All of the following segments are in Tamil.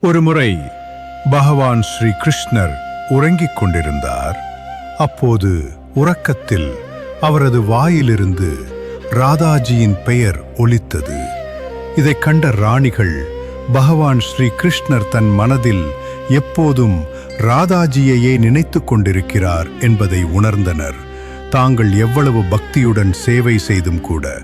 ஒருமுறை பகவான் ஸ்ரீ கிருஷ்ணர் உறங்கிக் கொண்டிருந்தார். அப்போது உறக்கத்தில் அவரது வாயிலிருந்து ராதாஜியின் பெயர் ஒலித்தது. இதைக் கண்ட ராணிகள் பகவான் ஸ்ரீ கிருஷ்ணர் தன் மனதில் எப்போதும் ராதாஜியையே நினைத்துக் கொண்டிருக்கிறார் என்பதை உணர்ந்தனர். தாங்கள் எவ்வளவு பக்தியுடன் சேவை செய்தும் கூட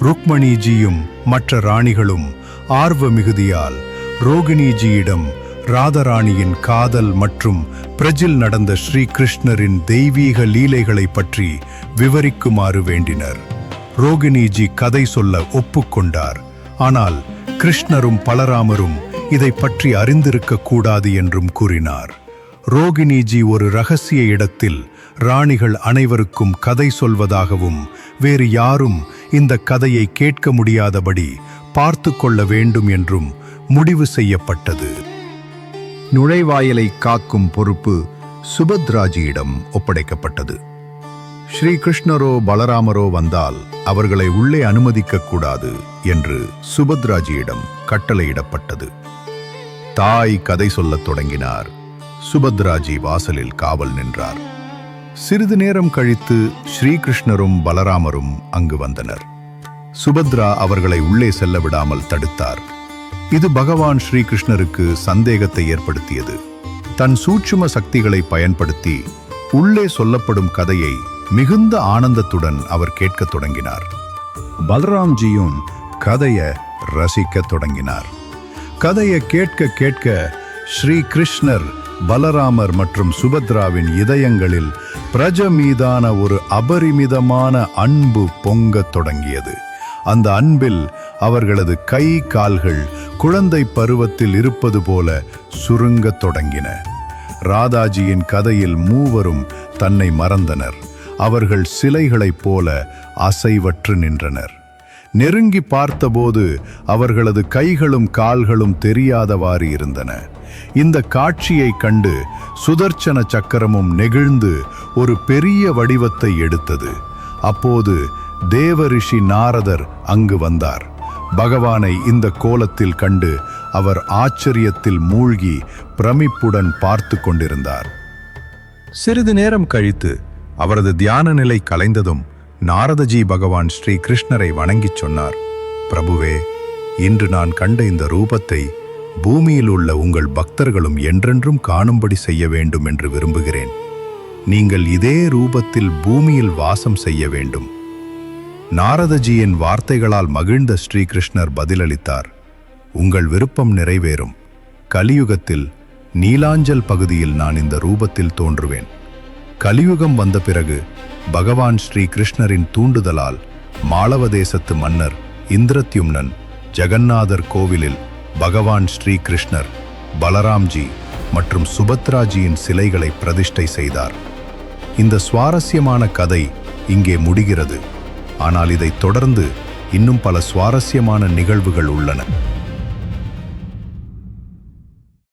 ருக்மணிஜியும் மற்ற ராணிகளும் ஆர்வ மிகுதியால் ரோகிணிஜியிடம் ராதராணியின் காதல் மற்றும் பிரஜில் நடந்த ஸ்ரீ கிருஷ்ணரின் தெய்வீக லீலைகளை பற்றி விவரிக்குமாறு வேண்டினர். ரோகிணிஜி கதை சொல்ல ஒப்புக்கொண்டார். ஆனால் கிருஷ்ணரும் பலராமரும் இதை பற்றி அறிந்திருக்க கூடாது என்றும் கூறினார். ரோகிணிஜி ஒரு ரகசிய இடத்தில் ராணிகள் அனைவருக்கும் கதை சொல்வதாகவும் வேறு யாரும் இந்த கதையை கேட்க முடியாதபடி பார்த்து கொள்ள வேண்டும் என்றும் முடிவு செய்யப்பட்டது. நுழைவாயிலை காக்கும் பொறுப்பு சுபத்ராஜியிடம் ஒப்படைக்கப்பட்டது. ஸ்ரீ கிருஷ்ணரோ பலராமரோ வந்தால் அவர்களை உள்ளே அனுமதிக்க கூடாது என்று சுபத்ராஜியிடம் கட்டளையிடப்பட்டது. தாய் கதை சொல்லத் தொடங்கினார். சுபத்ராஜி வாசலில் காவல் நின்றார். சிறிது நேரம் கழித்து ஸ்ரீகிருஷ்ணரும் பலராமரும் அங்கு வந்தனர். சுபத்ரா அவர்களை உள்ளே செல்ல விடாமல் தடுத்தார். இது பகவான் ஸ்ரீகிருஷ்ணருக்கு சந்தேகத்தை ஏற்படுத்தியது. தன் சூட்சும சக்திகளை பயன்படுத்தி உள்ளே சொல்லப்படும் கதையை மிகுந்த ஆனந்தத்துடன் அவர் கேட்கத் தொடங்கினார். பலராம்ஜியும் கதையை ரசிக்கத் தொடங்கினார். கதையை கேட்க கேட்க ஸ்ரீ கிருஷ்ணர் பலராமர் மற்றும் சுபத்ராவின் இதயங்களில் பிரஜ மீதான ஒரு அபரிமிதமான அன்பு பொங்கத் தொடங்கியது. அந்த அன்பில் அவர்களது கை கால்கள் குழந்தை பருவத்தில் இருப்பது போல சுருங்கத் தொடங்கின. ராதாஜியின் கதையில் மூவரும் தன்னை மறந்தனர். அவர்கள் சிலைகளைப் போல அசைவற்று நின்றனர். நெருங்கி பார்த்தபோது அவர்களது கைகளும் கால்களும் தெரியாதவாறு இருந்தன. இந்த காட்சியை கண்டு சுதர்ச்சன சக்கரமும் நெகிழ்ந்து ஒரு பெரிய வடிவத்தை எடுத்தது. அப்போது தேவரிஷி நாரதர் அங்கு வந்தார். பகவானை இந்த கோலத்தில் கண்டு அவர் ஆச்சரியத்தில் மூழ்கி பிரமிப்புடன் பார்த்து கொண்டிருந்தார். சிறிது நேரம் கழித்து அவரது தியான நிலை கலைந்ததும் நாரதஜி பகவான் ஸ்ரீ கிருஷ்ணரை வணங்கிச் சொன்னார். பிரபுவே இன்று நான் கண்ட இந்த ரூபத்தை பூமியில் உள்ள உங்கள் பக்தர்களும் என்றென்றும் காணும்படி செய்ய வேண்டும் என்று விரும்புகிறேன். நீங்கள் இதே ரூபத்தில் பூமியில் வாசம் செய்ய வேண்டும். நாரதஜியின் வார்த்தைகளால் மகிழ்ந்த ஸ்ரீகிருஷ்ணர் பதிலளித்தார். உங்கள் விருப்பம் நிறைவேறும். கலியுகத்தில் நீலாஞ்சல் பகுதியில் நான் இந்த ரூபத்தில் தோன்றுவேன். கலியுகம் வந்த பிறகு பகவான் ஸ்ரீ கிருஷ்ணரின் தூண்டுதலால் மாளவ தேசத்து மன்னர் இந்திரத்யும்னன் ஜெகநாதர் கோவிலில் பகவான் ஸ்ரீ கிருஷ்ணர் பலராம்ஜி மற்றும் சுபத்ராஜியின் சிலைகளை பிரதிஷ்டை செய்தார். இந்த சுவாரஸ்யமான கதை இங்கே முடிகிறது. ஆனால் இதைத் தொடர்ந்து இன்னும் பல சுவாரஸ்யமான நிகழ்வுகள் உள்ளன.